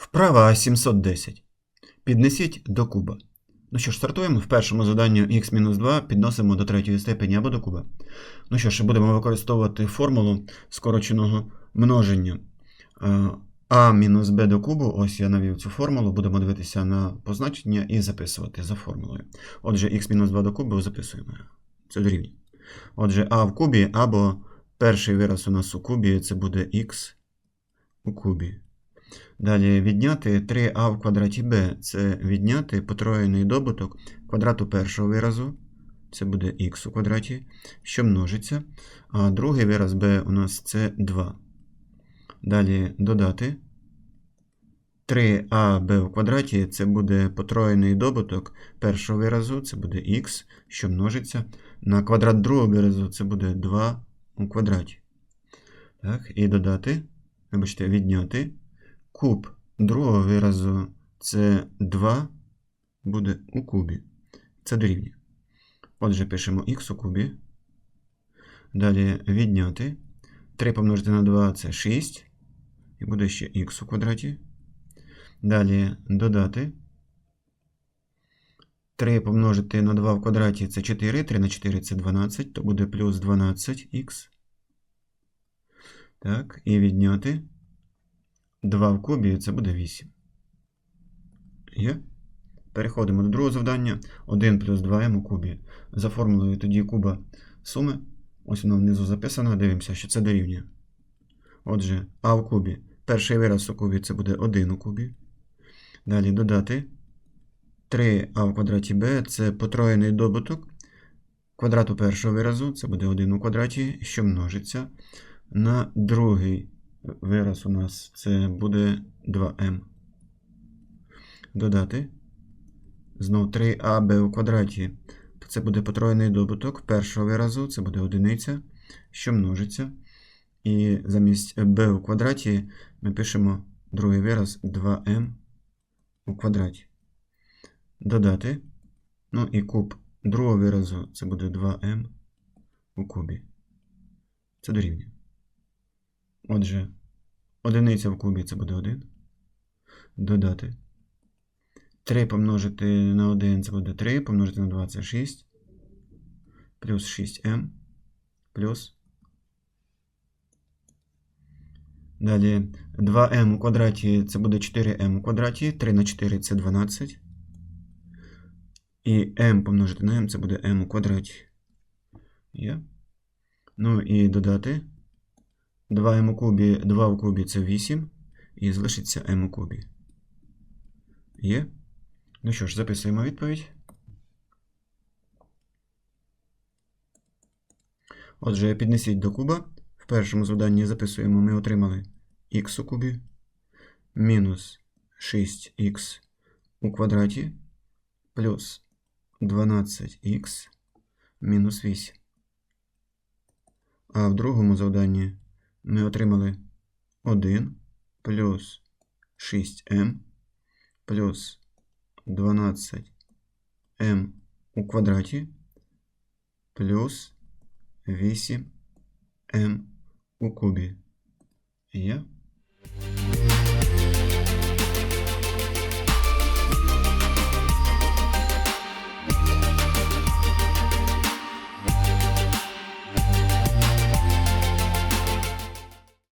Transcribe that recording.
Вправа 710. Піднесіть до куба. Ну що ж, стартуємо. В першому заданні х-2 підносимо до третьої степені або до куба. Ну що ж, будемо використовувати формулу скороченого множення. А мінус b до кубу, ось я навів цю формулу, будемо дивитися на позначення і записувати за формулою. Отже, х-2 до кубу записуємо. Це дорівнює. Отже, а в кубі або перший вираз у нас у кубі це буде х у кубі. Далі відняти 3а в квадраті b це відняти потроєний добуток квадрату першого виразу. Це буде х у квадраті, що множиться. А другий вираз b у нас це 2. Далі додати 3аб в квадраті це буде потроєний добуток першого виразу, це буде х, що множиться. На квадрат другого виразу це буде 2 у квадраті. Так, і додати, вибачте, відняти. Куб другого виразу це 2 буде у кубі. Це дорівнює. Отже, пишемо х у кубі. Далі відняти. 3 помножити на 2 це 6. І буде ще х у квадраті. Далі додати. 3 помножити на 2 в квадраті це 4. 3 на 4 це 12, то буде плюс 12х. Так, і відняти. 2 в кубі це буде 8. Є? Переходимо до другого завдання. 1 плюс 2m у кубі. За формулою тоді куба суми. Ось воно внизу записано. Дивимося, що це дорівнює. Отже, а в кубі. Перший вираз у кубі це буде 1 у кубі. Далі додати 3а в квадраті b це потроєний добуток квадрату першого виразу, це буде 1 у квадраті, що множиться. На другий вираз у нас це буде 2m. Додати. Знов 3аб у квадраті. Це буде потроєний добуток першого виразу, це буде одиниця, що множиться. І замість b у квадраті ми пишемо другий вираз 2m у квадраті. Додати. Ну і куб другого виразу це буде 2m у кубі. Це дорівнює. Отже, одиниця в кубі це буде 1. Додати. 3 помножити на 1 це буде 3, помножити на 2 це 6. Плюс 6m. Плюс. Далі 2m у квадраті це буде 4m у квадраті. 3 на 4 це 12. І m помножити на m це буде m у квадраті. Є. Ну і додати. 2m у кубі, 2 в кубі це 8. І залишиться m у кубі. Є. Ну що ж, записуємо відповідь. Отже, піднесіть до куба. В першому завданні записуємо, ми отримали х у кубі мінус 6х у квадраті плюс 12х мінус 8. А в другому завданні ми отримали 1 плюс 6m плюс 12m у квадраті плюс 8m у кубі.